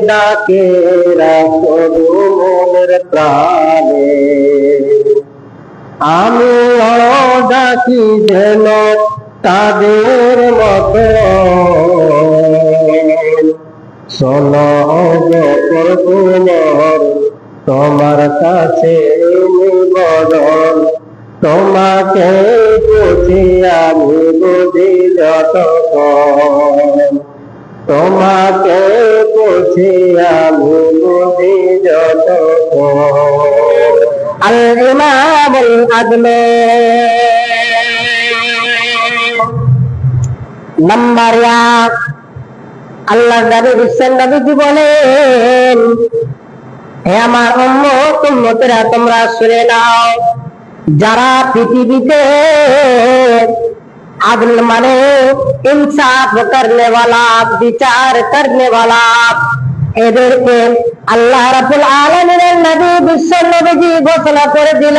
ডাকে রাখো মনের প্রাণে। আমি ডাকি যেন তাদের মতো। শোনো করবুমর তোমার কাছে নিবদন তোমাকে বুঝি আমি বুঝি যত তোমাকে বুঝি আমি বুঝি যত আল ইমামুল আদলে। নাম্বার এক আল্লাহ নবী, বিশ্বের নবীজি বলেন, হে আমার উম্মত, উম্মতেরা তোমরা শুনে নাও, যারা পৃথিবীতে अग्न माने इंसाफ करने वाला आप विचार करने वाला आप। इधर के আল্লাহ রাবুল আলমিনের নবী বিশ্ব ঘোষণা করে দিল,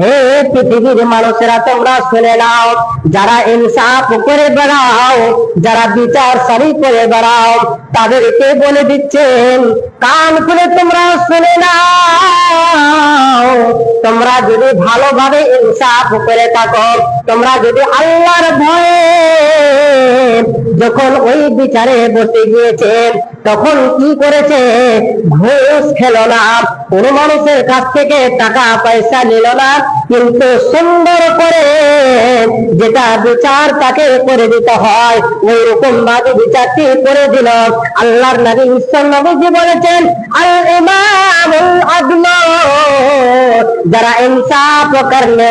হে পৃথিবীর মানুষেরা, তোমরা শুনে নাও, যারা ইনসাফ করে বেড়াও, যারা বিচার সারি করে বেড়াও, তাদেরকে বলে দিচ্ছেন, কান খুলে তোমরা শুনে নাও, তোমরা যদি ভালোভাবে ইনসাফ করে থাকো, তোমরা যদি আল্লাহর ভয়ে যখন ওই বিচারে বসে গিয়েছেন, তখন কি করেছে ঘুষ খেলো না। কোন মানুষের কাছ থেকে টাকা, পয়সা নিল না। কিন্তু সুন্দর করে যেটা বিচার তাকে করে দিতে হয় ওই রকম ভাবে বিচারটি করে দিল। আল্লাহর নবী ঈশ্বর বলেছেন যারা ইনসাফ করনে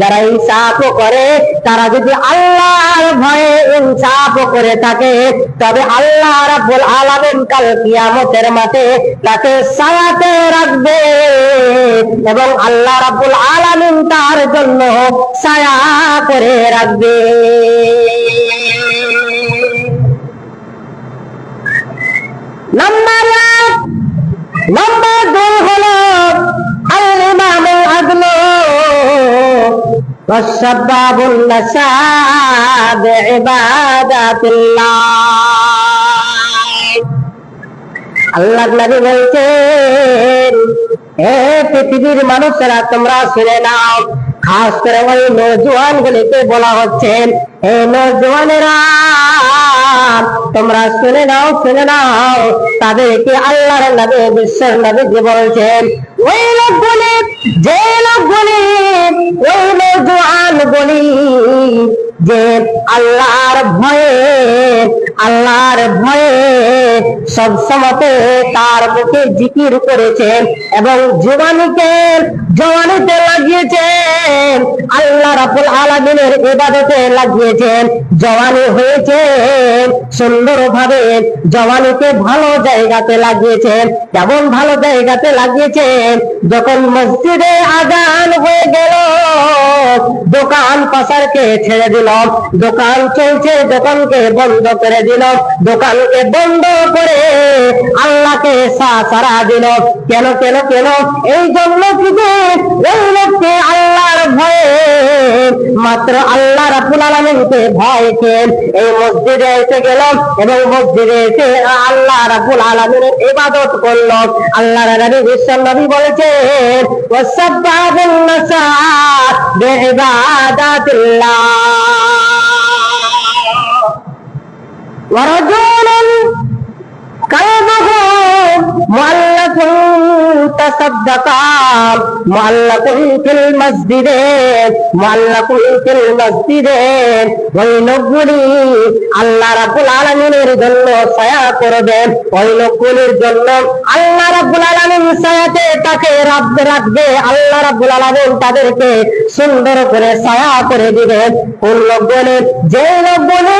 যারা ইনসাফ করে, তারা যদি আল্লাহর ভয়ে ইনসাফ করে থাকে, তবে আল্লাহ রাব্বুল আলামিন কাল কিয়ামতের মাঠে তাকে সায়াতে রাখবে এবং আল্লাহ রাব্বুল আলামিন তার জন্য ছায়া করে রাখবে নাম্বার এক নাম্বার দুই হলো আল ইমামুল আদল والشباب النساء بعبادات الله আল্লাহ নবী বলছেন হে পৃথিবীর মানুষেরা, তোমরা শুনে নাও। খাস করে ওই নজওয়ান গুলিকে বলা হচ্ছে হে নজওয়ানেরা, তোমরা শুনে নাও শুনে নাও। তাদেরকে আল্লাহর নবী বিশ্বের নবী যে বলছেন, ওই লোকগুলি, যে লোকগুলি, ওই নজওয়ান গুলি যে আল্লাহর ভয়ে আল্লাহর ভয়ে সব তার মুখে জিকির করেছেন এবং জোয়ানিকে জওয়ানিতে লাগিয়েছেন, আল্লাহ রাবুল আলমিনের ইবাদতে লাগিয়েছেন, জওয়ানি হয়েছেন সুন্দর ভাবে জওয়ানিকে ভালো জায়গাতে লাগিয়েছেন কেমন ভালো জায়গাতে লাগিয়েছেন, যখন মসজিদে আজান হয়ে গেল, দোকান পাশারকে ছেড়ে দিল, দোকান চলছে দোকানকে বন্ধ করে দিল, দোকানকে বন্ধ করে আল্লাহকে সা সারা দিল। কেন কেন কেন? এই জন্য কিন্তু ওই লোককে আল্লাহর ভয়ে, মাত্র আল্লাহ রাবুল আলমিনকে ভয় এই মসজিদে এসে গেল এবং মসজিদে এসে আল্লাহ আলমিনের ইবাদত আল্লাহ নবী বলেছে তাসাদদাকান মুআল্লাকুন ফিল মসজিদে মুআল্লাকুন ফিল মসজিদে। ওই লোকগুলি জন্য ছায়া করবেন ওই লোকগুলির জন্য আল্লাহ রাব্বুল আলামিন ছায়াতে তাকে রাব্ব রাখবে। আল্লাহ রাব্বুল আলামিন তাদেরকে সুন্দর করে ছায়া করে দিবেন কোন লোকগুলি যে লোকগুলি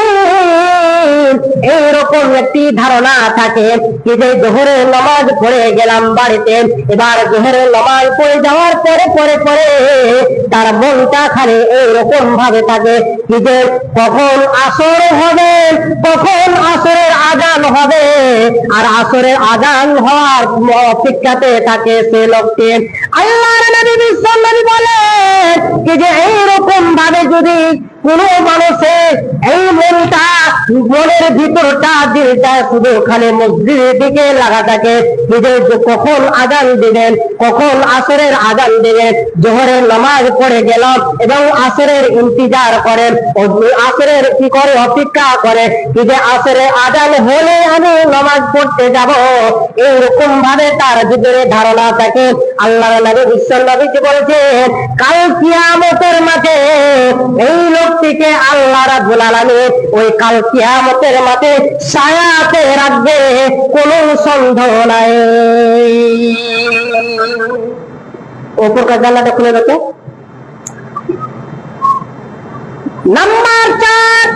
এইরকম একটি ধারণা থাকে কি যে জোহরের নামাজ পড়ে গেলাম বাড়িতে। এবার জোহরের নামাজ পড়ে যাওয়ার পরে পরে পরে তার মনটা খালি এইরকম ভাবে থাকে কি যে কখন আসর হবে, কখন আসরের আজান হবে। আর আসরের আজান হওয়ার অপেক্ষাতে থাকে সে লোকটি। আল্লাহর নবী বিশ্বনবী বলে কি যে এইরকম ভাবে যদি কোন মানুষের এই মনটা মনের ভিতরটা দিলটা শুধু ওখানে মসজিদের দিকে লাগা থাকে। নিজের কখন আজান দিবেন কখন আসরের আজান দিবেন জোহরের নামাজ পড়ে গেল এবং আসরের ইন্তজার করেন। আসরের কি করে অপেক্ষা করে? কি যে আসরের আজান হলে আমি নামাজ পড়তে যাব? এইরকম ভাবে তার ভিতরে ধারণা থাকে। আল্লাহ নবী বিশ্ব বলছে কাল কিয়ামতের মাঠে এই লোকটিকে আল্লাহ রাব্বুল আলামিন ওই কাল কিয়ামতের মাঠে ছায়াতে রাখবে কোনো সন্দেহ নাই ওপরকার জানলাটা খুলে দেখো নাম্বার চার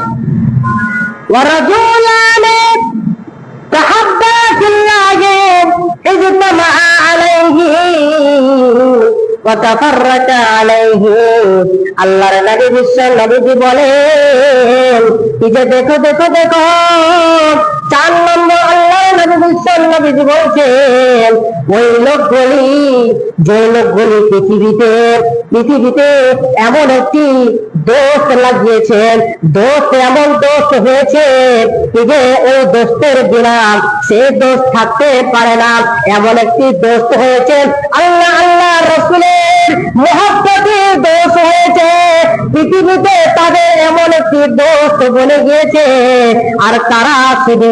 ورجلان تحبا في الله اجتمع عليه وتفرق عليه আল্লাহর নবী বিশ্ব নবীজি বলেন দেখো দেখো দেখো চার নম্বর আল্লাহর নবী বিশ্ব নবীজি বলছেন, ওই লোকগুলি, যে লোকগুলি পৃথিবীতে পৃথিবীতে এমন একটি দোষ লাগিয়েছেন দোষ এমন দোষ হয়েছে যে ওই দোষের বিনা সে দোষ থাকতে পারে না। এমন একটি দোষ হয়েছে আল্লাহ আল্লাহ রসুলের মহাপ্রতি দোষ হয়েছে। পৃথিবীতে তাদের এমন একটি দোষ বলে গিয়েছে। আর তারা শুধু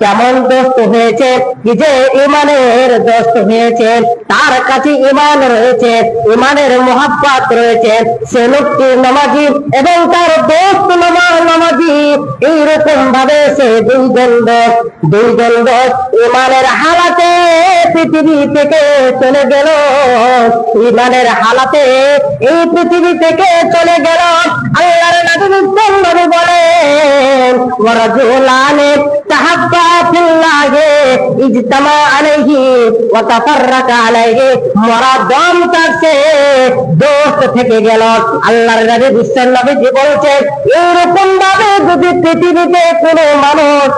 কেমন দোষ হয়েছে? কি যে ইমানের দোষ হয়েছে, তার কাছে ইমান রয়েছে, ইমানের মহাব্বাত রয়েছে। সে লোকটি নামাজি এবং তার দোস্ত নামাজি। এইরকম ভাবে সে দুইজন দোষ দুইজন দোষ ইমানের হালাতে পৃথিবী থেকে চলে গেল। ইমানের হালাতে এই পৃথিবী থেকে চলে গেল। আল্লাহর নবী বলেন ওয়ারাজুলানে তাহাব্বা ফিল্লাহি ইজতামা আলাইহি ওয়া তাফাররাকা আলাইহি। মরা দম কাটছে দোস্ত থেকে গেল। আল্লাহর নবী বিশ্বের নবীজি বলছেন এরকম ভাবে যদি পৃথিবীতে কোনো মানুষ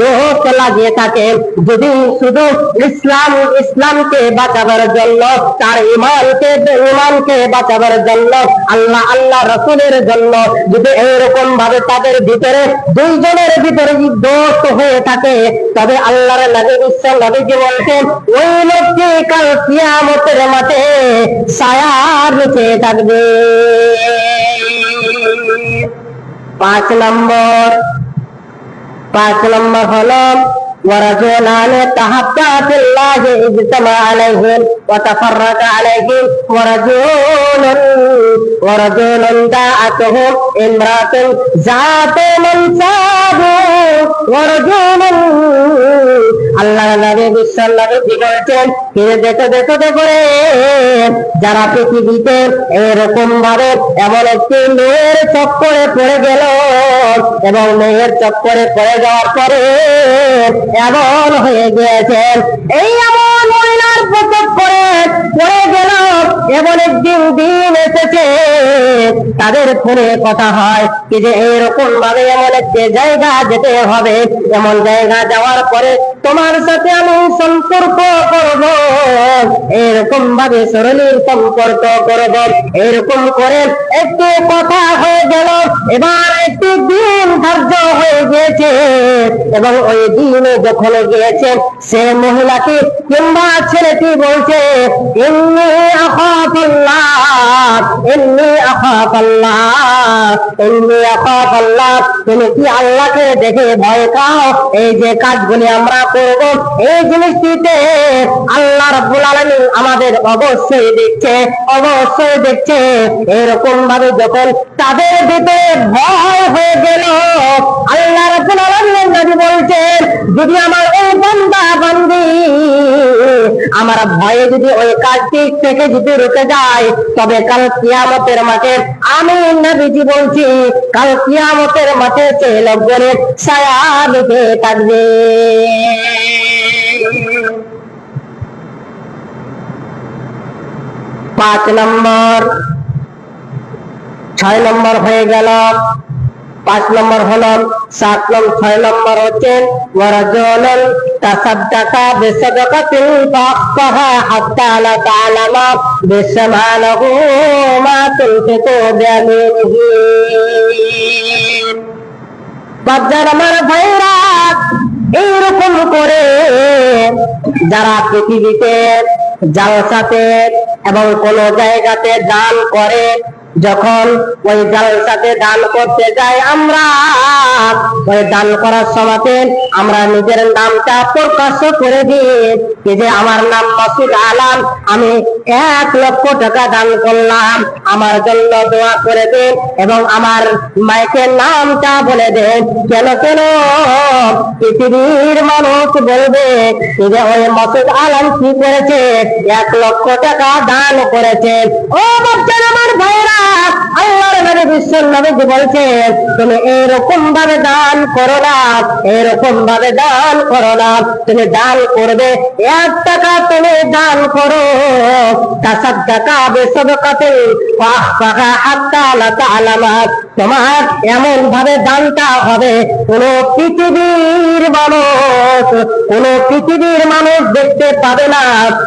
দোস্ত লাগিয়ে থাকে, যদি শুধু ইসলাম, ইসলামকে বাঁচাবার জন্য, তার ইমানকে ইমানকে বাঁচাবার জন্য, আল্লাহ আল্লাহ রসুলের জন্য যদি এইরকম ভাবে তাদের ভিতরে দুইজনের ভিতরে যদি দোষ হয়ে থাকে তবে আল্লাহর নবী বিশ্ব নবীজি বলছেন ওই লোকটি কাল কিয়ামতের মাঠে ছায়ার নিচে থাকবে পাঁচ নম্বর পাঁচ নম্বর হলো ورجلان تحبا في الله اجتمع عليهم وتفرق عليهم ورجل ورجل دعته امرأة ذات منصب ورجل আল্লাহ নবী বিশ্ব নবী বলছেন ফিরে দেখো দেখো দেখো রে যারা পৃথিবীতে এরকম ভাবে এমন একটি মেয়ের চক্করে পড়ে গেল এবং মেয়ের চক্করে পড়ে যাওয়ার পরে এমন হয়ে গিয়েছেন এই এমন মহিলার চক্করে পড়ে গেল এমন একদিন দিন এসেছে তাদের ফোনে কথা হয় কি যে এরকম ভাবে এমন একটি জায়গা যেতে হবে। এমন জায়গা যাওয়ার পরে তোমার সাথে আমি সম্পর্ক করব। এরকম ভাবে সরলীর সম্পর্ক করব। এরকম করে একটু কথা হয়ে গেল। এবার একটি দিন ধার্য হয়ে গিয়েছে। এবং ওই দিনে যখন গিয়েছে, সে মহিলাটি কিংবা ছেলেটি বলছে এমনি আখাফাল্লাহ এমনি তুমি কি আল্লাহকে দেখে ভয় খাও এই যে কাজগুলি আমরা করব, এই জিনিসটিতে আল্লাহ রব্বুল আলমী আমাদের অবশ্যই দেখছে অবশ্যই দেখছে। এরকম ভাবে যখন তাদের ভিতরে ভয় হয়ে গেল। আল্লাহ নবী বলছেন, যদি আমার এই বান্দা বান্দি আমার ভয়ে যদি ওই কাজটি থেকে যদি রুকে যায়, তবে কাল কিয়ামতের মাঠে আমি নবীজি বলছি, কাল কিয়ামতের মাঠে সে লোকজনের ছায়া লেগে থাকবে। পাঁচ নম্বর ছয় নম্বর হয়ে গেল। পাঁচ নম্বর হলো সাত নম্বর ছয় নম্বর হচ্ছে ওয়ারাজুলুন তাসাদ্দাকা বিসাদাকাতিল ফাহা হাত্তা লা তা'লামা বিশমালহু মা তুনফিকু বিয়ামিনিহি বাজার আমার ভাইরা এইরকম করে যারা পৃথিবীতে জালসাতে এবং কোন জায়গাতে দান করে যখন ওই জালসাতে দান করতে যাই আমরা, ওই দান করার সময়তে আমরা নিজের নামটা প্রকাশ করে দিই যে আমার নাম মাসুদ আলাম, আমি এক লক্ষ টাকা দান করলাম। আমার জন্য দোয়া করে দিন এবং আমার মাইকের নামটা বলে দেন। কেন কেন? পৃথিবীর মানুষ বলবে যে ওই মাসুদ আলম কি করেছে? এক লক্ষ টাকা দান করেছে। ও বাচ্চারা আমার ভাইরা আল্লাহর নবী বিশ্বের নবী বলছেন তুমি এরকম করো না, এরকম ভাবে করো না। তুমি দান করবে, এক টাকা তুমি দান করো। তোমার এমন ভাবে দানটা হবে, কোন পৃথিবীর মানুষ, কোন পৃথিবীর মানুষ দেখতে পাবে না,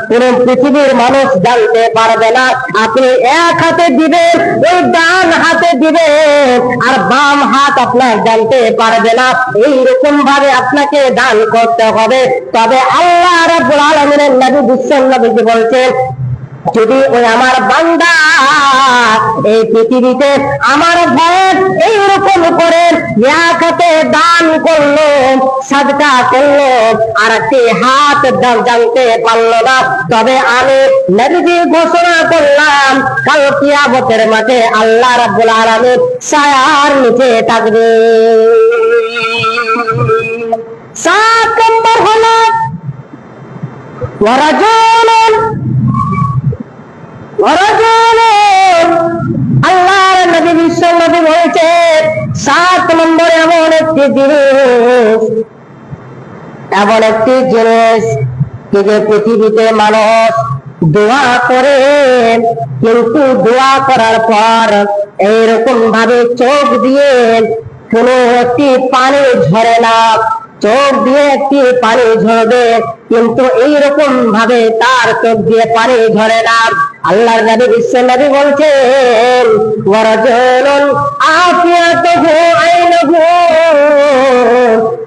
কোন পৃথিবীর মানুষ জানতে পারবে না। আপনি এক হাতে দিবেন, ওই ডান হাতে দিবেন, আর বাম হাত আপনার জানতে পারবে না। এইরকম ভাবে আপনাকে দান করতে হবে। তবে আল্লাহ রাব্বুল আলামিনের নবী বিশ্ব নবীজি বলছেন যদি ওই আমার বান্দা এই পৃথিবীতে আমার ভয়ের এইরকম করে হাতে দান করল সাদকা করল, আর একটি হাত জানতে পারল না, তবে আমি নবীজি ঘোষণা করলাম, কাল কিয়ামতের মাঠে আল্লাহ রাব্বুল আলামিন ছায়ার নিচে থাকবে। সাত নম্বর হলো ওয়ারাজুলুন আল্লাহর নবী বিশ্ব নবী বলেছে, সাত নম্বর এমন একটি জিনিস, এমন একটি জিনিস যে পৃথিবীতে মানুষ দোয়া করে, কিন্তু দোয়া করার পর এইরকম ভাবে চোখ দিয়ে কোন একটি পানি ঝরে না। চোখ দিয়ে একটি পানি ঝরবে, কিন্তু এইরকম ভাবে তার চোখ দিয়ে পানি ঝরে না। আল্লাহর নবী বিশ্ব নবী বলছেন, ওয়ারাজুলুন আফিয়াতুহু আইনুহু।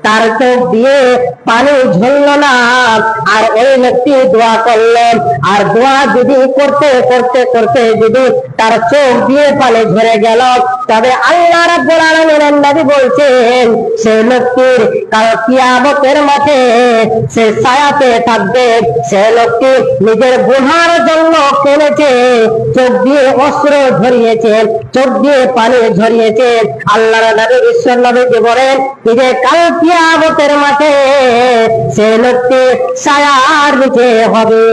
তার চোখ দিয়ে পানি ঝরল না। আর ওই ব্যক্তি দোয়া করলেন আর দোয়া যদি করতে করতে করতে যদি তার চোখ দিয়ে পানি ঝরে গেল, তবে আল্লাহ রাব্বুল আলামিনের নবী বলছেন সেই লোকটির কাল কিয়ামতের মাঠে সে ছায়াতে থাকবে। সে লোকটি নিজের গুনার জন্য কেনেছে চোখ দিয়ে অস্ত্র ঝরিয়েছে চোখ দিয়ে পানি ঝরিয়েছে। আল্লাহর নবী, ঈশ্বর নবীকে বলেন যে কাল কিয়ামতের মাঠে সে লোকটি ছায়ার নিচে হবে।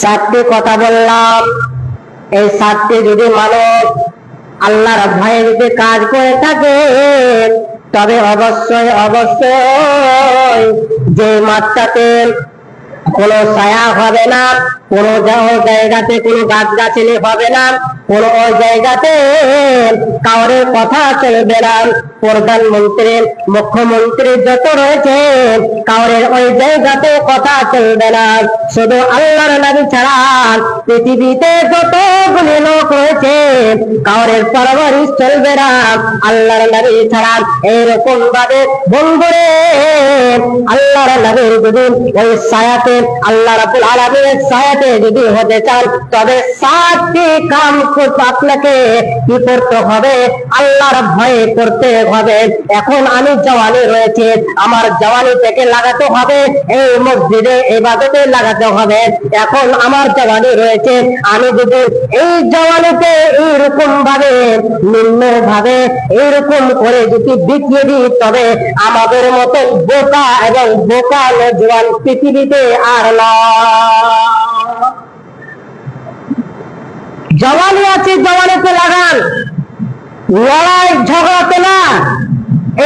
সাতটি কথা বললাম। এই সাতটি যদি মানুষ আল্লাহর ভয়ে যদি কাজ করে থাকে, তবে অবশ্যই অবশ্যই যে মাত্রাতে কোনো ছায়া হবে না, কোনো জায়গাতে কোনো গাছ গাছালি হবে না কোন জায়গাতে কাউরের কথা চলবে না। প্রধানমন্ত্রী, মুখ্যমন্ত্রী যত রয়েছে, কাউরের ওই জায়গাতে কথা চলবে না। শুধু আল্লাহর নবী ছাড়া পৃথিবীতে যতগুলি লোক রয়েছে, কাউরের পরবরিশ চলবে না। আল্লাহর নবী ছাড়া এইরকম ভাবে বন্ধুরে আল্লাহর নবীর যদি ওই সায়াতে আল্লাহ রাবুল আলমীর সায়াতে যদি হতে চান, তবে সাতটি কাম আপনাকে কি করতে হবে? আল্লাহর ভয়ে করতে হবে। এখন আমি জওয়ানি রয়েছে। আমার জওয়ানি থেকে লাগাতে হবে। এই মসজিদে লাগাতে হবে। এখন আমার জওয়ানি রয়েছে। আমি যদি এই জওয়ানিতে এইরকম ভাবে নিম্ন ভাবে এইরকম করে যদি বিকিয়ে দিই, তবে আমাদের মতো বোকা এবং বোকা নজওয়ান পৃথিবীতে আর জওয়ানি আছে জওয়ানিতে লাগান। লড়াই, ঝগড়াতে না।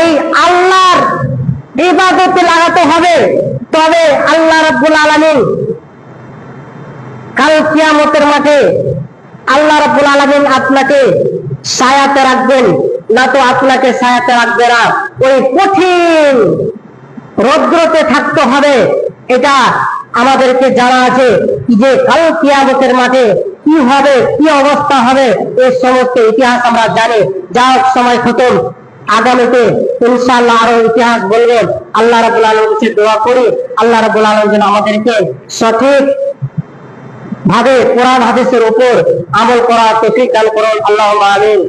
এই আল্লাহর ইবাদতে লাগাতে হবে। তবে আল্লাহ রাব্বুল আলামিন কাল কিয়ামতের মাঠে আল্লাহ রাব্বুল আলামিন আপনাকে ছায়াতে রাখবেন। না তো আপনাকে ছায়াতে রাখবে না। ওই কঠিন রৌদ্রতে থাকতে হবে। এটা আমাদেরকে জানা আছে যে কাল কিয়ামতের মাঠে কি হবে? কি অবস্থা হবে? এর সমস্ত ইতিহাস আমরা জানি। যা সময় খতম আগামীতে ইনশাআল্লাহ আরও ইতিহাস বলবেন আল্লাহ রাবুল আলম দোয়া করি। আল্লাহ রাবুল আলম যেন আমাদেরকে সঠিক ভাবে কোরআন হাদিসের উপর আমল করা তফিক দান করুন। আল্লাহ আমিন।